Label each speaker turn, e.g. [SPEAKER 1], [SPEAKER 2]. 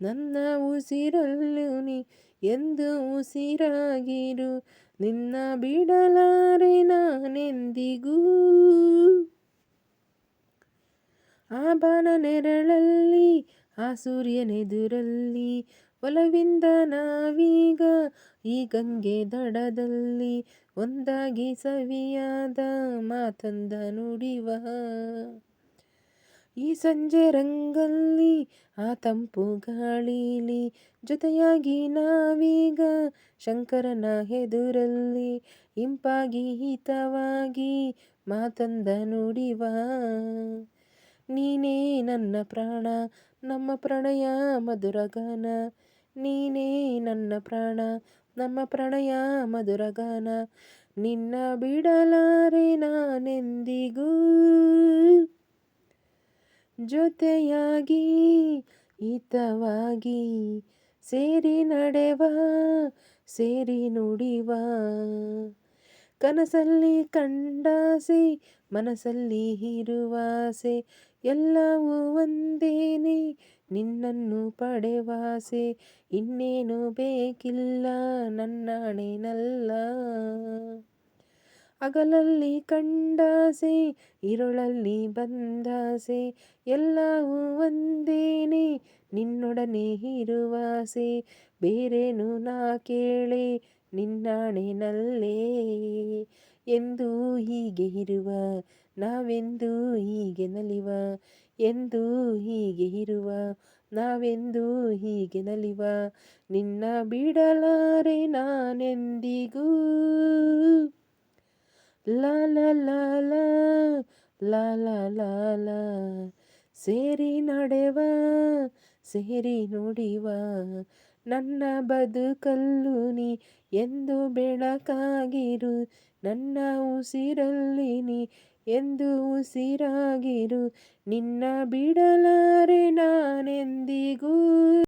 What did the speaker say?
[SPEAKER 1] ನನ್ನ ಉಸಿರಲ್ಲುನಿ ಎಂದು ಉಸಿರಾಗಿರು. ನಿನ್ನ ಬಿಡಲಾರೆ ನಾನೆಂದಿಗೂ? ಆ ನೆರಳಲ್ಲಿ, ಆ ಸೂರ್ಯನೆದುರಲ್ಲಿ, ಒಲವಿಂದ ನಾವೀಗ ಈ ಗಂಗೆ ದಡದಲ್ಲಿ, ಒಂದಾಗಿ ಸವಿಯಾದ ಮಾತಂದ ನುಡಿವ. ಈ ಸಂಜೆ ರಂಗಲ್ಲಿ, ಆ ತಂಪು ಗಾಳಿಲಿ, ಜೊತೆಯಾಗಿ ನಾವೀಗ ಶಂಕರನ ಎದುರಲ್ಲಿ ಇಂಪಾಗಿ ಹಿತವಾಗಿ ಮಾತಂದ ನುಡಿವ. ನೀನೇ ನನ್ನ ಪ್ರಾಣ, ನಮ್ಮ ಪ್ರಣಯ ಮಧುರಗಾನ ನೀನೇ ನನ್ನ ಪ್ರಾಣ, ನಮ್ಮ ಪ್ರಣಯ ಮಧುರಗಾನ ನಿನ್ನ ಬಿಡಲಾರೆ ನಾನೆಂದಿಗೂ ಜೊತೆಯಾಗಿ, ಹಿತವಾಗಿ ಸೇರಿ ನಡೆವ, ಸೇರಿ ನುಡಿವ. ಕನಸಲ್ಲಿ ಕಂಡಾಸೆ ಮನಸ್ಸಲ್ಲಿ ಇರುವಾಸೆ, ಎಲ್ಲವೂ ಒಂದೇನೆ, ನಿನ್ನನ್ನು ಪಡೆವಾಸೆ. ಇನ್ನೇನು ಬೇಕಿಲ್ಲ, ನನ್ನಾಣೆನಲ್ಲ. ಹಗಲಲ್ಲಿ ಕಂಡಾಸೆ, ಇರುಳಲ್ಲಿ ಬಂದಾಸೆ, ಎಲ್ಲವೂ ಒಂದೇನೆ, ನಿನ್ನೊಡನೆ ಇರುವಾಸೆ, ಬೇರೇನು ನಾ ಕೇಳೆ ನಿನ್ನಾಣೆನಲ್ಲೇ ಎಂದು ಹೀಗೆ ಇರುವ, ನಾವೆಂದು ಹೀಗೆ ನಲಿವ, ಎಂದು ಹೀಗೆ ಇರುವ, ನಾವೆಂದು ಹೀಗೆ ನಲಿವ, ನಿನ್ನ ಬಿಡಲಾರೆ ನಾನೆಂದಿಗೂ. ಲಾಲ ಸೇರಿ ನಡೆವ, ಸೇರಿ ನುಡಿವ. ನನ್ನ ಬದುಕಲ್ಲು ನೀ ಎಂದು ಬೆಳಕಾಗಿರು. ನನ್ನ ಉಸಿರಲ್ಲಿ ನೀ ಎಂದು ಉಸಿರಾಗಿರು. ನಿನ್ನ ಬಿಡಲಾರೆ ನಾನೆಂದಿಗೂ